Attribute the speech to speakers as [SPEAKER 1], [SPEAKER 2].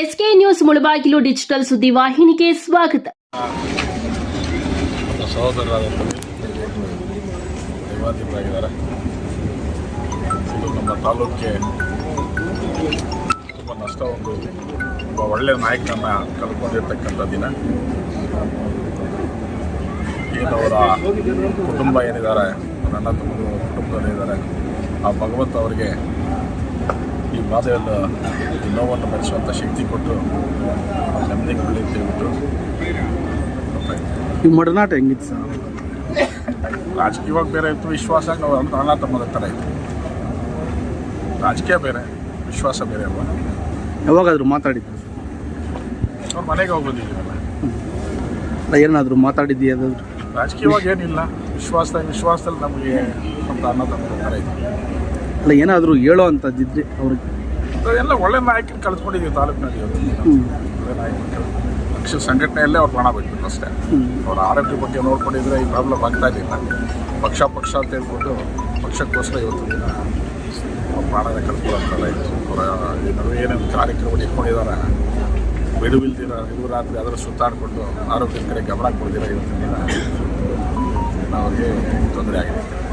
[SPEAKER 1] S K news Mulbagal digital ಸುದ್ದಿವಾಹಿನಿಗೆ ಸ್ವಾಗತ.
[SPEAKER 2] ನಮ್ಮ ತಾಲೂಕಿಗೆ ತುಂಬ ನಷ್ಟ ಒಂದು ಒಬ್ಬ ಒಳ್ಳೆಯ ನಾಯಕನನ್ನು ಕಳ್ಕೊಂಡಿರ್ತಕ್ಕಂಥ ದಿನ. ಏನು ಅವರ ಕುಟುಂಬ ಏನಿದ್ದಾರೆ, ನನ್ನ ತಮ್ಮ ಕುಟುಂಬದಲ್ಲಿದ್ದಾರೆ, ಆ ಭಗವಂತ ಅವರಿಗೆ ಈ ನೋವನ್ನು ಭರಿಸುವಂಥ ಶಕ್ತಿ ಕೊಟ್ಟು ನೆಮ್ಮದಿ ಕೊಡಲಿ ಅಂತ ಹೇಳ್ಬಿಟ್ಟು
[SPEAKER 3] ಈ ಮಡನಾಟ ಹೆಂಗಿತ್ತು ಸರ್?
[SPEAKER 2] ರಾಜಕೀಯವಾಗಿ ಬೇರೆ ಇತ್ತು ವಿಶ್ವಾಸ ನಾವು ಅಣ್ಣ ತಮ್ಮದ ಥರ ಇತ್ತು. ರಾಜಕೀಯ ಬೇರೆ ವಿಶ್ವಾಸ ಬೇರೆ ಅಲ್ವಾ?
[SPEAKER 3] ಯಾವಾಗಾದರೂ ಮಾತಾಡಿದ್ದು
[SPEAKER 2] ಅವ್ರ ಮನೆಗೆ
[SPEAKER 3] ಹೋಗ್ಬೋದಿಲ್ಲ ಏನಾದರೂ ಮಾತಾಡಿದ್ದೀಯ ಅದಾದರೂ
[SPEAKER 2] ರಾಜಕೀಯವಾಗಿ ಏನಿಲ್ಲ ವಿಶ್ವಾಸ ವಿಶ್ವಾಸದಲ್ಲಿ ನಮಗೆ ಅಂತ ಅಣ್ಣ ತಮ್ಮದ ಥರ ಇತ್ತು.
[SPEAKER 3] ಅಲ್ಲ ಏನಾದರೂ ಹೇಳೋ ಅಂಥದ್ದಿದ್ರೆ ಅವ್ರಿಗೆ.
[SPEAKER 2] ಎಲ್ಲ ಒಳ್ಳೆ ನಾಯಕರು ಕಳ್ಸ್ಕೊಂಡಿದ್ದೀವಿ ತಾಲೂಕಿನಲ್ಲಿ ಒಳ್ಳೆ ನಾಯಕರು ಪಕ್ಷ ಸಂಘಟನೆಯಲ್ಲೇ ಅವ್ರು ಪ್ರಾಣ ಬಿಟ್ಬಿಟ್ಟು ಅಷ್ಟೇ. ಅವ್ರ ಆರೋಗ್ಯ ಬಗ್ಗೆ ನೋಡ್ಕೊಂಡಿದ್ರೆ ಈ ಪ್ರಾಬ್ಲಮ್ ಆಗ್ತಾ ಇರಲಿಲ್ಲ ಪಕ್ಷ ಪಕ್ಷ ಅಂತ ಹೇಳ್ಬಿಟ್ಟು ಪಕ್ಷಕ್ಕೋಸ್ಕರ ಇವತ್ತು ದಿನ ಅವ್ರ ಪ್ರಾಣನ ಕಳ್ಕೊಳ್ಳೋಂಥಲ್ಲ ಇದು ಅವರ ಏನೇನು ಕಾರ್ಯಕ್ರಮ ಇಟ್ಕೊಂಡಿದ್ದಾರೆ ಬಿಡುವಿಲ್ದಿರ ಇದು ರಾತ್ರಿ ಅದರ ಸುತ್ತಾಡಿಕೊಂಡು ಆರೋಗ್ಯದ ಕಡೆ ಗಮನ ಕೊಡ್ದಿರ ಇವತ್ತಿನ ದಿನ ಅವ್ರಿಗೆ ತೊಂದರೆ ಆಗಿದೆ.
[SPEAKER 3] ಸರ್